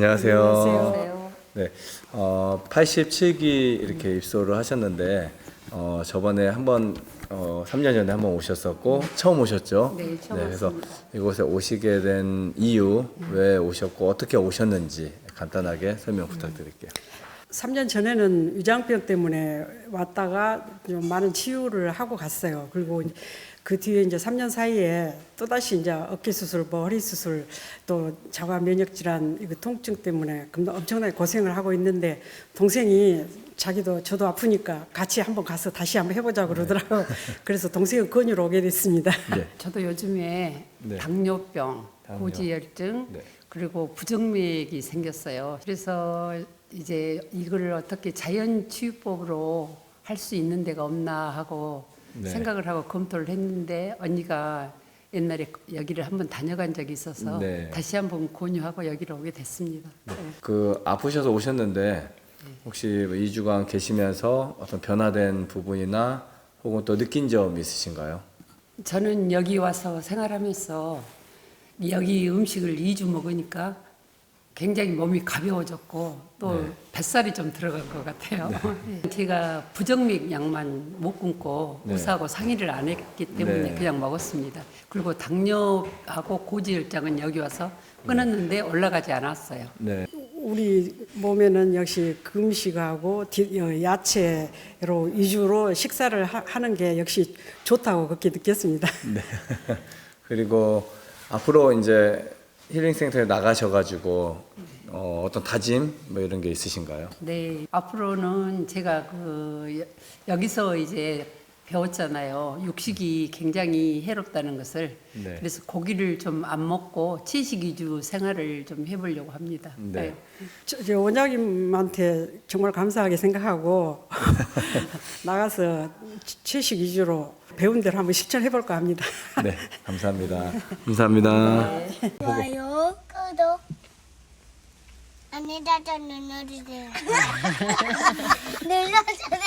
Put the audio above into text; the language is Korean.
안녕하세요. 안녕하세요. 네, 어, 87기 이렇게 입소를 하셨는데 어, 저번에 한번 어, 3년 전에 한번 오셨었고 처음 오셨죠? 네, 처음 그래서 왔습니다. 이곳에 오시게 된 이유, 왜 오셨고 어떻게 오셨는지 간단하게 설명 부탁드릴게요. 3년 전에는 위장병 때문에 왔다가 좀 많은 치유를 하고 갔어요. 그리고 그 뒤에 이제 3년 사이에 또다시 이제 어깨 수술, 뭐 허리 수술, 또 자가 면역 질환 이거 통증 때문에 엄청나게 고생을 하고 있는데 동생이 자기도 저도 아프니까 같이 한번 가서 다시 한번 해보자 그러더라고. 그래서 동생의 권유로 오게 됐습니다. 네. 저도 요즘에 네. 당뇨병, 당뇨. 고지혈증, 네. 그리고 부정맥이 생겼어요. 그래서 이제 이거를 어떻게 자연 치유법으로 할 수 있는 데가 없나 하고 네. 생각을 하고 검토를 했는데 언니가 옛날에 여기를 한번 다녀간 적이 있어서 네. 다시 한번 권유하고 여기로 오게 됐습니다. 네. 그 아프셔서 오셨는데 혹시 뭐 2주간 계시면서 어떤 변화된 부분이나 혹은 또 느낀 점 있으신가요? 저는 여기 와서 생활하면서 여기 음식을 2주 먹으니까 굉장히 몸이 가벼워졌고 또 네. 뱃살이 좀 들어간 것 같아요. 제가 부정맥 약만 못 끊고 네. 의사하고 상의를 안 했기 때문에 네. 그냥 먹었습니다. 그리고 당뇨하고 고지혈증은 여기 와서 끊었는데 올라가지 않았어요. 네. 우리 몸에는 역시 금식하고 디- 어, 야채로 위주로 식사를 하, 하는 게 역시 좋다고 그렇게 느꼈습니다. 네. 그리고 앞으로 이제 힐링센터에 나가셔가지고 어, 어떤 다짐 뭐 이런 게 있으신가요? 네, 앞으로는 제가 그 여- 여기서 이제 배웠잖아요. 육식이 굉장히 해롭다는 것을. 네. 그래서 고기를 좀 안 먹고 채식 위주 생활을 좀 해보려고 합니다. 네. 저, 저 원장님한테 정말 감사하게 생각하고 나가서 치- 채식 위주로 배운 대로 한번 실천해 볼까 합니다. 네, 감사합니다. 감사합니다. 좋아요, 구독, 안내다자 눌러주세요. 눌러주세요.